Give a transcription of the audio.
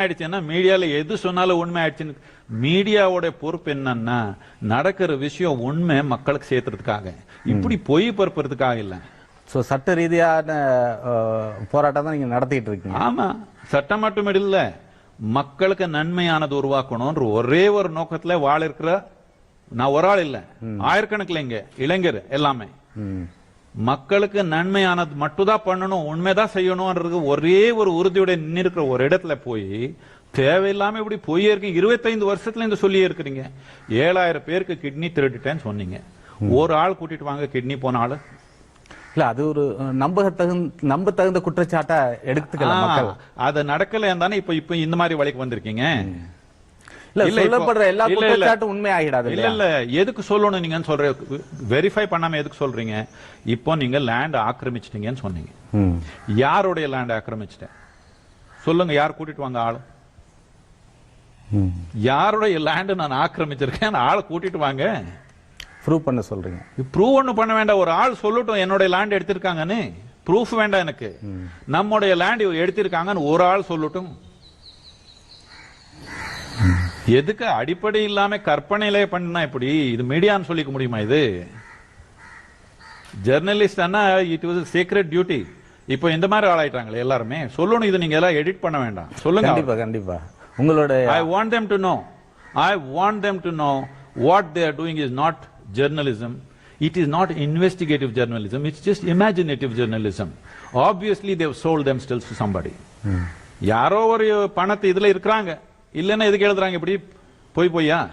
ஆயிடுச்சுன்னா மீடியால எது சொன்னாலும் உண்மை ஆயிடுச்சுன்னு மீடியாவோட பொறுப்பு என்னன்னா நடக்கிற விஷயம் உண்மை மக்களுக்கு சேர்த்துறதுக்காக. இப்படி பொய் பரப்புறதுக்காக இல்ல. ஸோ சட்ட ரீதியான போராட்டம் தான் நீங்க நடத்திட்டு இருக்கீங்க. ஆமா. சட்டம் மட்டும் இல்ல. மக்களுக்கு நன்மையானது உருவாக்கணும்ன்ற ஒரே ஒரு நோக்கத்துல வாழ இருக்கிற நான் ஒரு ஆள் இல்ல. ஆயிரக்கணக்கில் இங்க இளைஞர் எல்லாமே. மக்களுக்கு நன்மையானது மட்டும்தான் பண்ணணும் உண்மைதான் செய்யணும்ன்றது ஒரே ஒரு உறுதியோட நின்று இருக்கிற ஒரு இடத்துல போய் தேவையில்லாம இப்படி போய் இருக்கு. இருபத்தைந்து வருஷத்துல இந்த சொல்லி இருக்கிறீங்க. ஏழாயிரம் பேருக்கு கிட்னி திருடிட்டேன்னு சொன்னீங்க. ஒரு ஆள் கூட்டிட்டு வாங்க கிட்னி போன ஆளு. இல்ல அது ஒரு அஹ், நம்பத்தகுந்த நம்ப தகுந்த குற்றச்சாட்டா எடுத்துக்கலாம் அது நடக்கல தானே இப்ப இப்ப இந்த மாதிரி வழிக்கு வந்திருக்கீங்க. இல்ல சொல்லப்படுற எல்லா. குற்றச்சாட்டும் உண்மை ஆகிடாது இல்ல இல்ல. எதுக்கு சொல்லணும் நீங்கன்னு சொல்ற வெரிஃபை பண்ணாம எதுக்கு சொல்றீங்க? இப்போ நீங்க லேண்ட் ஆக்கிரமிச்சிட்டீங்கன்னு சொன்னீங்க. யாருடைய லேண்ட் ஆக்கிரமிச்சிட்டேன்? சொல்லுங்க யார் கூட்டிட்டு வாங்க ஆளு. யாருடைய லேண்ட் நான் ஆக்கிரமிச்சிருக்கேன்? ஆளை கூட்டிட்டு வாங்க. ப்ரூவ் பண்ண சொல்றீங்க. ப்ரூவ் ஒன்றும் பண்ண வேண்டாம். ஒரு ஆள் சொல்லட்டும் என்னுடைய லேண்ட் எடுத்திருக்காங்கன்னு. ப்ரூஃப் வேண்டாம் எனக்கு. நம்முடைய லேண்ட் எடுத்திருக்காங்கன்னு ஒரு ஆள் சொல்லட்டும். எதுக்கு அடிப்படை இல்லாம கற்பனையிலே பண்ணா இப்படி இது மீடியான்னு சொல்லிக்க முடியுமா இது ஜெர்னலிஸ்ட் அண்ணா இட் வாஸ் சீக்ரெட் டியூட்டி இப்போ இந்த மாதிரி ஆளாயிட்டாங்களே எல்லாருமே சொல்லணும் இது நீங்க எல்லாம் எடிட் பண்ண வேண்டாம் சொல்லுங்க கண்டிப்பா கண்டிப்பா உங்களோட I want them to know. I want them to know what they are doing is not journalism. It is not investigative journalism. It's just imaginative journalism. Obviously, they've sold themselves to somebody. யாரோ ஒரு பணத்தை இதுல இருக்கிறாங்க இல்லைன்னா எதுக்கு எழுதுறாங்க இப்படி? போய் போய்யா?